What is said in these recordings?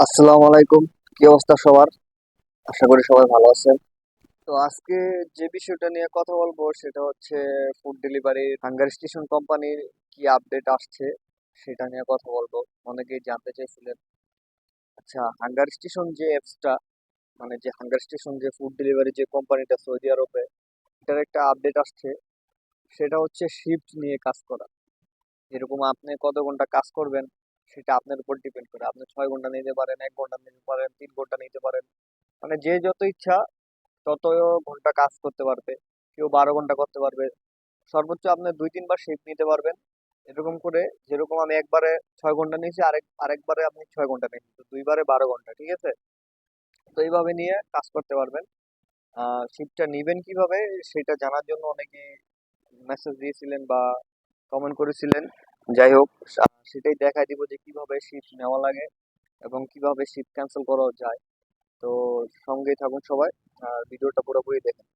আসসালামু আলাইকুম। কি অবস্থা সবার? আশা করি সবাই ভালো আছেন। তো আজকে যে বিষয়টা নিয়ে কথা বলব সেটা হচ্ছে ফুড ডেলিভারি হাঙ্গার স্টেশন কোম্পানির কি আপডেট আসছে সেটা নিয়ে কথা বলব। অনেকেই জানতে চাইছিলেন আচ্ছা হাঙ্গার স্টেশন যে অ্যাপসটা মানে যে হাঙ্গার স্টেশন যে ফুড ডেলিভারি যে কোম্পানিটা সৌদি আরবে, এটার একটা আপডেট আসছে। সেটা হচ্ছে শিফট নিয়ে কাজ করা। এরকম আপনি কত ঘণ্টা কাজ করবেন সেটা আপনার উপর ডিপেন্ড করে। আপনি ছয় ঘণ্টা নিতে পারেন, এক ঘণ্টা নিতে পারেন, তিন ঘণ্টা নিতে পারেন। মানে যে যত ইচ্ছা, তত ঘণ্টা কাজ করতে পারবে। কেউ বারো ঘণ্টা করতে পারবে। সর্বোচ্চ আপনি দুই, তিনবার শিফট নিতে পারবেন। এরকম করে যেরকম আমি একবারে ছয় ঘণ্টা নিয়েছি, আরেক, আরেকবারে আপনি ছয় ঘণ্টা নিয়েছেন তো দুইবারে বারো ঘণ্টা, ঠিক আছে? তো এইভাবে নিয়ে কাজ করতে পারবেন। শিফটটা নিবেন কীভাবে, সেটা জানার জন্য অনেকে মেসেজ দিয়েছিলেন বা কমেন্ট করেছিলেন। যাই হোক সেটাই দেখাই দিব যে কীভাবে শিফট নেওয়া লাগে এবং কীভাবে শিফট ক্যান্সেল করা যায়। তো সঙ্গেই থাকুন সবাই, আর ভিডিওটা পুরোপুরি দেখেন।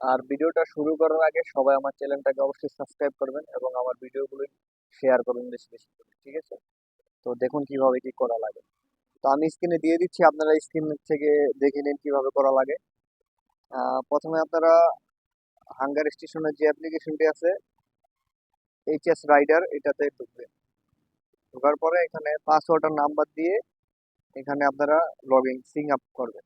আর ভিডিওটা শুরু করার আগে সবাই আমার চ্যানেলটাকে অবশ্যই সাবস্ক্রাইব করবেন এবং আমার ভিডিওগুলো শেয়ার করবেন বেশি বেশি করে, ঠিক আছে? তো দেখুন কীভাবে কি করা লাগে। তো আমি স্ক্রিনে দিয়ে দিচ্ছি, আপনারা স্ক্রিন থেকে দেখে নিন কীভাবে করা লাগে। প্রথমে আপনারা হাঙ্গার স্টেশনের যে অ্যাপ্লিকেশনটি আছে এইচএস রাইডার এটাতে ঢুকবেন ঢোকার পরে এখানে পাসওয়ার্ড আর নাম্বার দিয়ে এখানে আপনারা লগ ইন সিং আপ করবেন।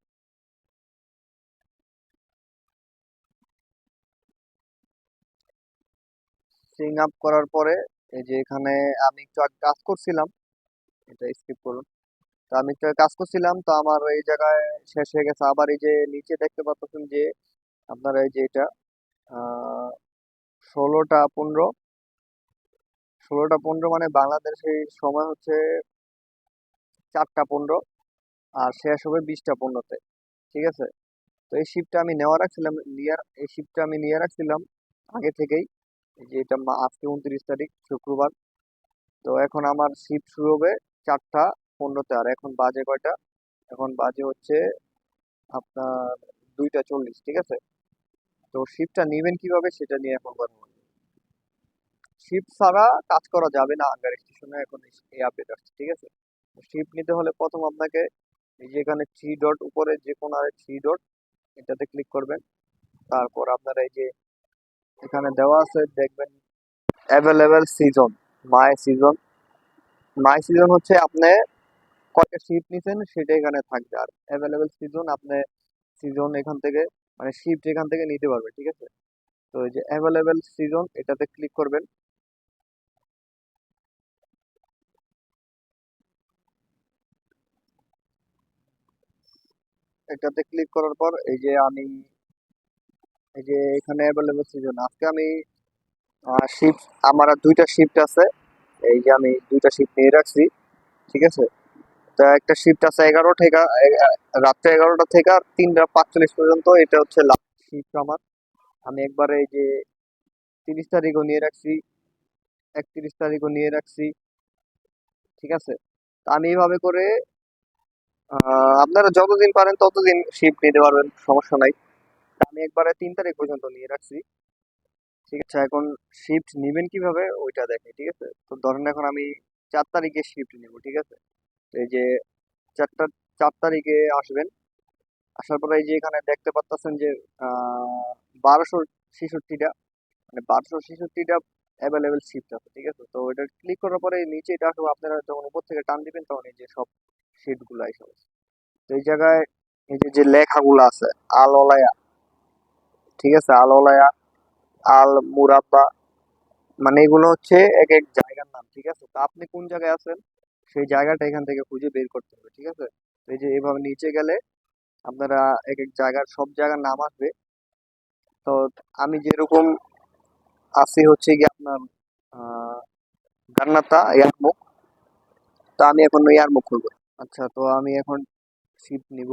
সিং আপ করার পরে এই যে এখানে আমি একটু আগে কাজ করছিলাম, এটা স্কিপ করুন। তো আমি একটু কাজ করছিলাম, তো আমার এই জায়গায় শেষ হয়ে গেছে। আবার এই যে নিচে দেখতে পাচ্ছেন যে আপনারা এই যে এটা ষোলোটা, পনেরো ষোলোটা পনেরো মানে বাংলাদেশের সময় হচ্ছে চারটা পনেরো আর শেষ হবে বিশটা পনেরোতে, ঠিক আছে? তো এই শিপটা আমি নেওয়া রাখছিলাম নিয়ার এই শিপটা আমি নিয়ে রাখছিলাম আগে থেকেই যে এটা আজকে উনত্রিশ তারিখ, শুক্রবার। তো এখন আমার শিফট শুরু হবে চারটা পনেরোতে আর এখন বাজে কয়টা? এখন বাজে হচ্ছে আপনার দুইটা চল্লিশ, ঠিক আছে? তো শিফটটা নেবেন কীভাবে সেটা নিয়ে এখন কথা শিফট ছাড়া কাজ করা যাবে না আঙ্গার স্টেশনে এখন এই আপডেট আসছে, ঠিক আছে? শিফট নিতে হলে প্রথম আপনাকে এই যে এখানে থ্রি ডট উপরে যে কোনো থ্রি ডট এটাতে ক্লিক করবেন। তারপর আপনার এই যে এখানে দেওয়া আছে, দেখবেন available season my season my season হচ্ছে আপনি কয়টা শিফট নিছেন সেটা এখানে থাকবে, আর অ্যাভেলেবেল সিজন আপনি সিজন এখান থেকে মানে শিফট এখান থেকে নিতে পারবে ঠিক আছে? তো এই যে অ্যাভেলেবেল সিজন এটাতে ক্লিক করবেন। এটাতে ক্লিক করার পর এই যে আমি, এই যে এখানে অ্যাভেলেবেল সিজন আজকে আমি শিফট আমার দুইটা শিফট আছে, এই যে আমি দুইটা শিফট নিয়ে রাখছি, ঠিক আছে? তো একটা শিফট আছে এগারো থেকে রাত্রে এগারোটা থেকে আর তিনটা পাঁচচল্লিশ পর্যন্ত, এটা হচ্ছে লাস্ট শিফট আমার। আমি একবারে এই যে তিরিশ তারিখও নিয়ে রাখছি, একত্রিশ তারিখও নিয়ে রাখছি, ঠিক আছে? তো আমি এইভাবে করে আপনারা যতদিন পারেন ততদিন শিফট নিতে পারবেন, সমস্যা নাই। আমি একবারে তিন তারিখ পর্যন্ত নিয়ে রাখছি। ঠিক আছে, এখন শিফট নেবেন কীভাবে ওইটা দেখে ঠিক আছে? তো ধরেন এখন আমি চার তারিখে শিফট নেব, ঠিক আছে? এই যে চারটা, চার তারিখে আসবেন। আসার পরে এই যে এখানে দেখতে পাচ্ছেন যে বারোশো ছেষট্টিটা মানে বারোশো ছেষট্টিটা অ্যাভেলেবেল শিফট আছে, ঠিক আছে? তো এটা ক্লিক করার পরে নিচে এটা আসবে, আপনারা যখন উপর থেকে টান দিবেন তখন এই যে সব শিটগুলো এসে তো এই জায়গায় এই যে যে লেখাগুলো আছে, আল ওলায়া, ঠিক আছে? আল ওলায়া, আল মুরাব্বা মানে এগুলো হচ্ছে এক এক জায়গার নাম, ঠিক আছে? তা আপনি কোন জায়গায় আছেন, সেই জায়গাটা এখান থেকে খুঁজে বের করতে হবে, ঠিক আছে? এই যে, এভাবে নিচে গেলে আপনারা এক এক জায়গার, সব জায়গার নাম আসবে। তো আমি যেরকম আছি হচ্ছে গিয়ে আপনার, আহ, জান্নাতা, ইয়ারমুখ। তো আমি এখন ইয়ারমুখ খুলবো। আচ্ছা তো আমি এখন শিফট নিব।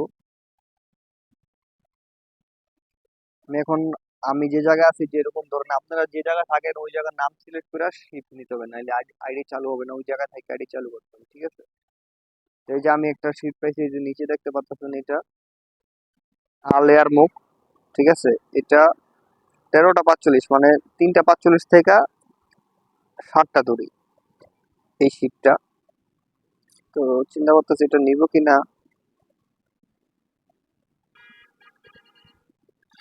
আমি এখন, আমি যে জায়গায় আছি, যেরকম ধরেন আপনারা যে জায়গায় থাকেন, ওই জায়গার নাম সিলেক্ট করে শিফট নিতে হবে, নাহলে আইডি চালু হবে না, ওই জায়গা থেকে আইডি চালু করতে হবে, ঠিক আছে? তো এই যে আমি একটা শিফট পাইছি, এই যে নিচে দেখতে পাচ্ছেন এটা আলেয়ার মুখ ঠিক আছে? এটা তেরোটা পাঁচচল্লিশ মানে তিনটা পাঁচচল্লিশ থেকে সাতটা দড়ি, এই শিফটটা তো চিন্তা করতেছি এটা নিব কিনা।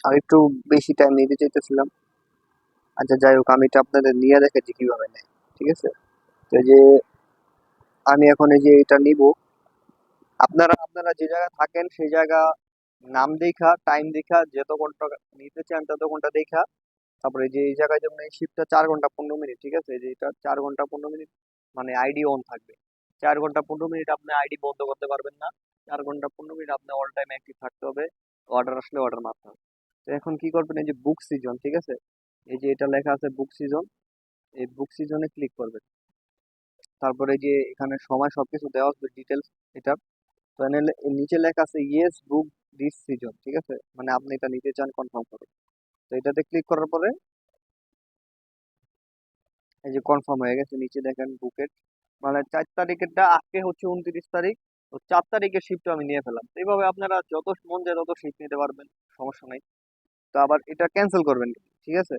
আর একটু বেশি টাইম নিতে চাইতেছিলাম। আচ্ছা যাই হোক, আমি এটা আপনাদের নিয়ে দেখেছি কীভাবে নেয়, ঠিক আছে? তো যে আমি এখন এই যে এটা নিব। আপনারা আপনারা যে জায়গায় থাকেন, সেই জায়গা নাম দেখা টাইম দেখা যত ঘণ্টা নিতে চান তত ঘণ্টা দেখা। তারপরে যে এই জায়গায় যেমন এই শিফটটা চার ঘণ্টা পনেরো মিনিট, ঠিক আছে? যে এটা চার ঘণ্টা পনেরো মিনিট মানে আইডি অন থাকবে। চার ঘণ্টা পনেরো মিনিট আপনি আইডি বন্ধ করতে পারবেন না। চার ঘণ্টা পনেরো মিনিট আপনি অল টাইম অ্যাক্টিভ থাকতে হবে। অর্ডার আসলে অর্ডার মারতে হবে। তো এখন কি করবেন? এই যে বুক সিজন ঠিক আছে? এই যে এটা লেখা আছে বুক সিজন এই বুক সিজনে ক্লিক করবেন। তারপরে যে এখানে সময় সবকিছু দেওয়া আছে ডিটেলস এটা। তো নিচে লেখা আছে ইয়েস বুক দিস সিজন ঠিক আছে? মানে আপনি এটা নিতে চান কনফার্ম করুন। তো এটাতে ক্লিক করার পরে এই যে কনফার্ম হয়ে গেছে, নিচে দেখেন বুকেট মানে চার তারিখেরটা আজকে হচ্ছে উনত্রিশ তারিখ। তো চার তারিখের শিফট আমি নিয়ে ফেলাম এইভাবে আপনারা যত মন যায় তত শিফট নিতে পারবেন, সমস্যা নাই। তো আবার এটা ক্যান্সেল করবেন ঠিক আছে?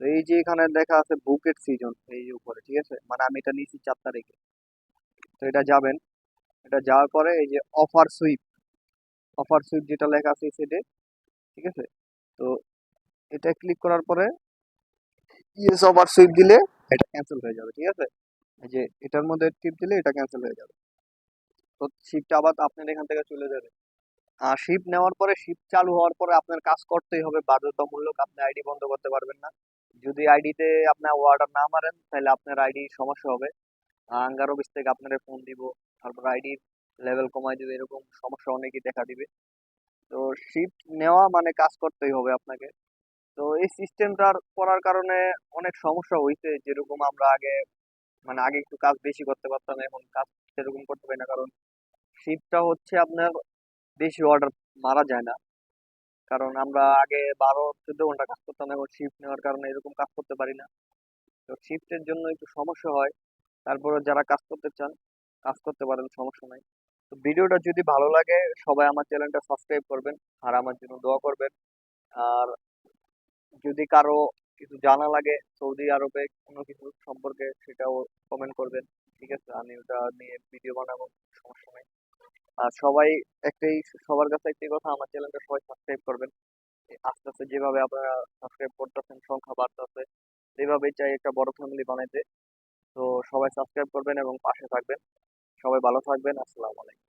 তো এই যে এখানে দেখা আছে বুকেট সিজন এই উপরে, ঠিক আছে? মানে আমি এটা নিয়েছি চার তারিখে। তো এটা যাবেন। এটা যাওয়ার পরে এই যে অফার সুইপ অফার সুইপ যেটা লেখা আছে সেটে ঠিক আছে? তো এটা ক্লিক করার পরে ইয়েস অফার সুইপ দিলে এটা ক্যান্সেল হয়ে যাবে, ঠিক আছে? যে এটার মধ্যে টিপ দিলে এটা ক্যান্সেল হয়ে যাবে। তো শিপটা আবার আপনার এখান থেকে চলে যাবে। আর শিপ নেওয়ার পরে শিপ চালু হওয়ার পরে আপনার কাজ করতেই হবে। বাধ্যতামূলক আপনি আইডি বন্ধ করতে পারবেন না। যদি আইডিতে আপনার অর্ডার না মারেন, তাহলে আপনার আইডি সমস্যা হবে। আঙ্গার অফিস থেকে আপনারা ফোন দিব। তারপর আইডির লেভেল কমাই দিবে। এরকম সমস্যা অনেকই দেখা দিবে। তো শিফট নেওয়া মানে কাজ করতেই হবে আপনাকে। তো এই সিস্টেমটার করার কারণে অনেক সমস্যা হয়েছে যেরকম আমরা আগে মানে আগে একটু কাজ বেশি করতে পারতাম, এখন কাজ সেরকম করতে পারি না, কারণ শিফটটা হচ্ছে আপনার বেশি অর্ডার মারা যায় না। কারণ আমরা আগে বারো, চোদ্দ ঘণ্টা কাজ করতাম, এখন শিফট নেওয়ার কারণে এরকম কাজ করতে পারি না। তো শিফটের জন্য একটু সমস্যা হয়, তারপরে যারা কাজ করতে চান, কাজ করতে পারেন, সমস্যা নাই। তো ভিডিওটা যদি ভালো লাগে, সবাই আমার চ্যানেলটা সাবস্ক্রাইব করবেন, আর আমার জন্য দোয়া করবেন। আর যদি কারও কিছু জানা লাগে সৌদি আরবে কোনো কিছু সম্পর্কে সেটাও কমেন্ট করবেন। ঠিক আছে, আমি ওটা নিয়ে ভিডিও বানাবো, সমস্যা নেই। আর সবাই একটাই, সবার কাছে একটাই কথা, আমার চ্যানেলটা সবাই সাবস্ক্রাইব করবেন। আস্তে আস্তে যেভাবে আপনারা সাবস্ক্রাইব করতেছেন, সংখ্যা বাড়তেছে এইভাবেই চাই একটা বড় ফ্যামিলি বানাইতে। তো সবাই সাবস্ক্রাইব করবেন এবং পাশে থাকবেন। সবাই ভালো থাকবেন, আসসালামু আলাইকুম।